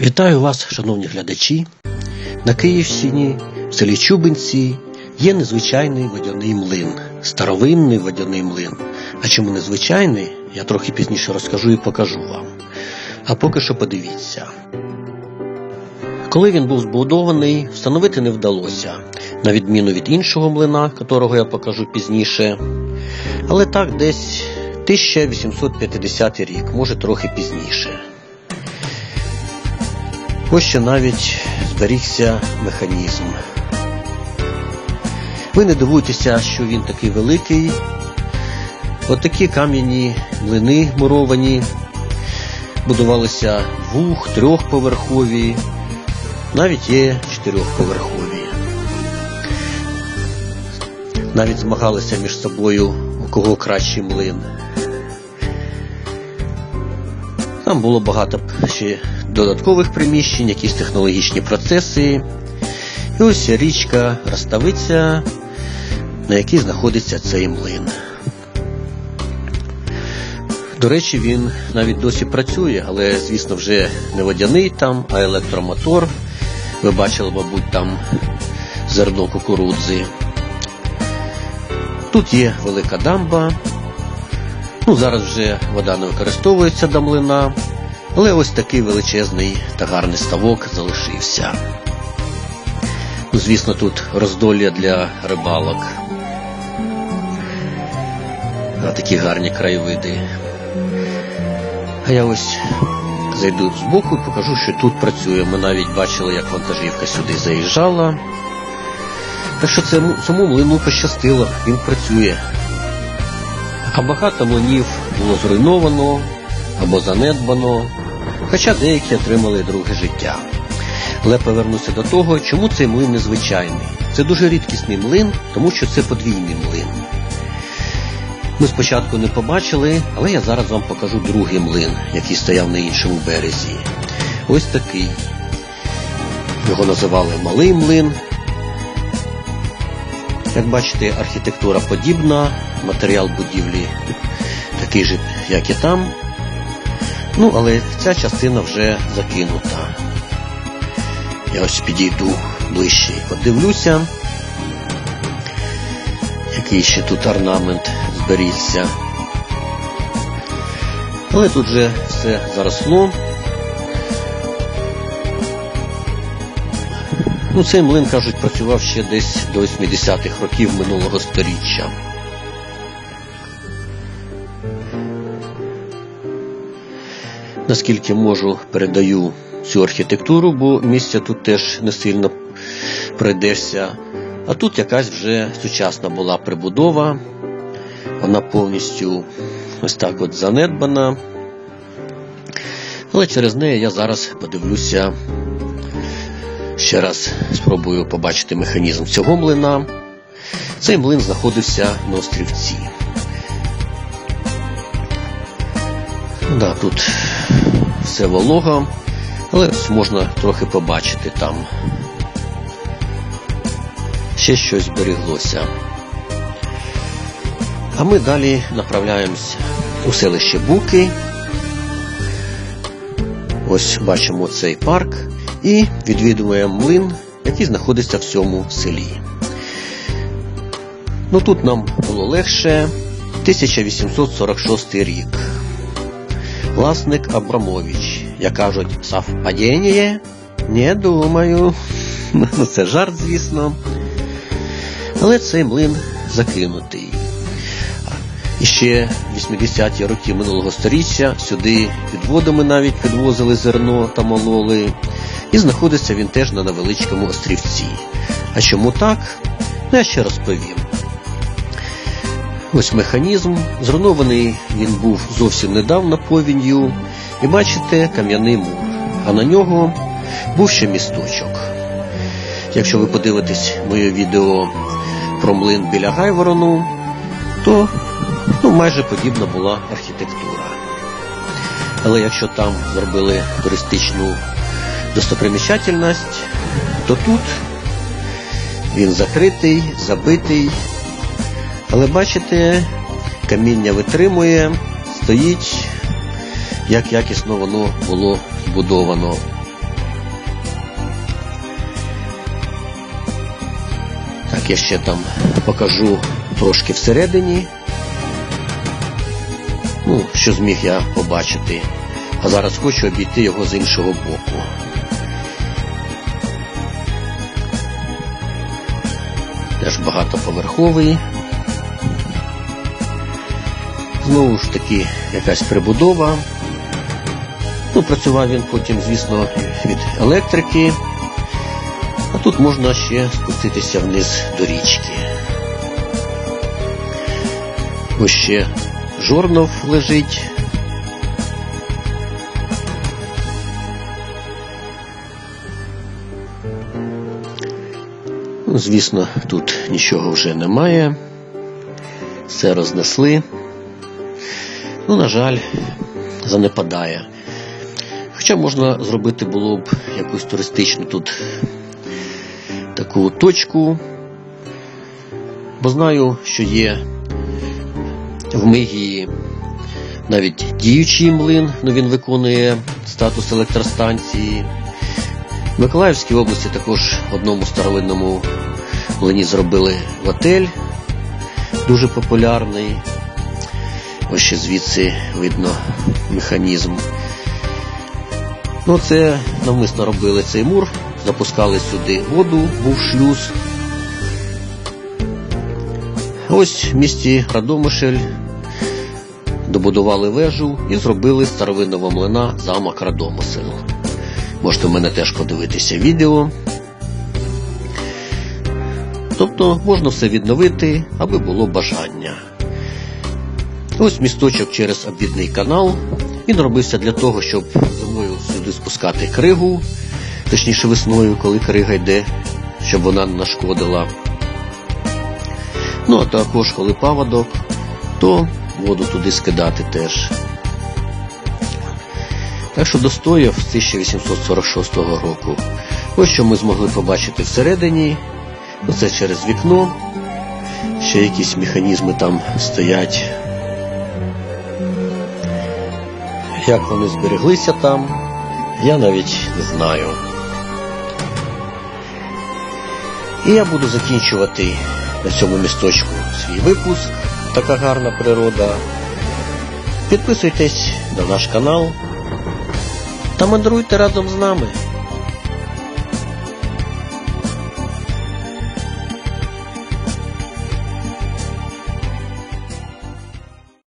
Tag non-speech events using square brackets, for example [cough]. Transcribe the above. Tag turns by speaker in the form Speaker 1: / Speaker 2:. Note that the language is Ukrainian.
Speaker 1: Вітаю вас, шановні глядачі. На Київщині, в селі Чубинці, є незвичайний водяний млин, старовинний водяний млин. А чому незвичайний, я трохи пізніше розкажу і покажу вам. А поки що подивіться. Коли він був збудований, встановити не вдалося, на відміну від іншого млина, котрого я покажу пізніше. Але так десь 1850 рік, може трохи пізніше. Ось ще навіть зберігся механізм. Ви не дивуйтеся, що він такий великий. От такі кам'яні млини муровані, будувалися двох, трьохповерхові, навіть є чотирьохповерхові. Навіть змагалися між собою, у кого кращий млин. Там було багато ще додаткових приміщень, якісь технологічні процеси. І ось річка Роставиця, на якій знаходиться цей млин. До речі, він навіть досі працює, але, звісно, вже не водяний там, а електромотор. Ви бачили, мабуть, там зерно кукурудзи. Тут є велика дамба. Ну, зараз вже вода не використовується до млина, але ось такий величезний та гарний ставок залишився. Ну, звісно, тут роздолля для рибалок. А такі гарні краєвиди. А я ось зайду збоку і покажу, що тут працює. Ми навіть бачили, як вантажівка сюди заїжджала. Так що цьому, цьому млину пощастило, він працює. А багато млинів було зруйновано або занедбано, хоча деякі отримали друге життя. Але повернуся до того, чому цей млин незвичайний. Це дуже рідкісний млин, тому що це подвійний млин. Ми спочатку не побачили, але я зараз вам покажу другий млин, який стояв на іншому березі. Ось такий. Його називали малий млин. Як бачите, архітектура подібна, матеріал будівлі такий же, як і там. Ну, але ця частина вже закинута. Я ось підійду ближче і подивлюся, який ще тут орнамент зберігся. Але тут вже все заросло. Ну, цей млин, кажуть, працював ще десь до 80-х років минулого сторіччя. Наскільки можу, передаю цю архітектуру, бо місця тут теж не сильно пройдешся. А тут якась вже сучасна була прибудова. Вона повністю ось так от занедбана. Але через неї я зараз подивлюся. Ще раз спробую побачити механізм цього млина. Цей млин знаходився на острівці. Да, тут все волого, але можна трохи побачити там. Ще щось зберіглося. А ми далі направляємося у селище Буки. Ось бачимо цей парк і відвідуємо млин, який знаходиться в цьому селі. Ну тут нам було легше 1846 рік. Власник Абрамович, як кажуть, совпадіння? Не думаю. [laughs] Ну, Це жарт, звісно. Але цей млин закинутий. І ще 80-ті роки минулого століття сюди підводами навіть підвозили зерно та мололи. І знаходиться він теж на невеличкому острівці. А чому так? Ну, я ще розповім. Ось механізм. Зруйнований він був зовсім недавно повінню. І бачите кам'яний мур. А на нього був ще місточок. Якщо ви подивитесь моє відео про млин біля Гайворону, то ну, майже подібна була архітектура. Але якщо там зробили туристичну достопримічательність, то тут він закритий, забитий. Але бачите, каміння витримує, стоїть, як якісно воно було збудовано. Так, я ще там покажу трошки всередині. Ну, що зміг я побачити. А зараз хочу обійти його з іншого боку. Теж багатоповерховий. Знову ж таки, якась прибудова. Ну, працював він потім, звісно, від електрики. А тут можна ще спуститися вниз до річки. Ось ще жорнов лежить. Звісно, тут нічого вже немає. Все рознесли. Ну, на жаль, занепадає. Хоча можна зробити було б якусь туристичну тут таку точку. Бо знаю, що є в Мигії навіть діючий млин, ну він виконує статус електростанції. В Миколаївській області також одному старовинному млині зробили готель, дуже популярний. Ось ще звідси видно механізм. Ну, це навмисно робили цей мур, запускали сюди воду, був шлюз. Ось в місті Радомишль добудували вежу і зробили старовинного млина замок Радомисель. Можете в мене теж подивитися відео. Тобто можна все відновити, аби було бажання. Ось місточок через обідний канал. Він робився для того, щоб зимою сюди спускати кригу, точніше весною, коли крига йде, щоб вона не нашкодила. Ну, а також, коли паводок, то воду туди скидати теж. Так що достояв з 1846 року. Ось що ми змогли побачити всередині. Оце через вікно. Ще якісь механізми там стоять. Як вони збереглися там, я навіть не знаю. І я буду закінчувати на цьому місточку свій випуск. Така гарна природа. Підписуйтесь на наш канал та мандруйте разом з нами.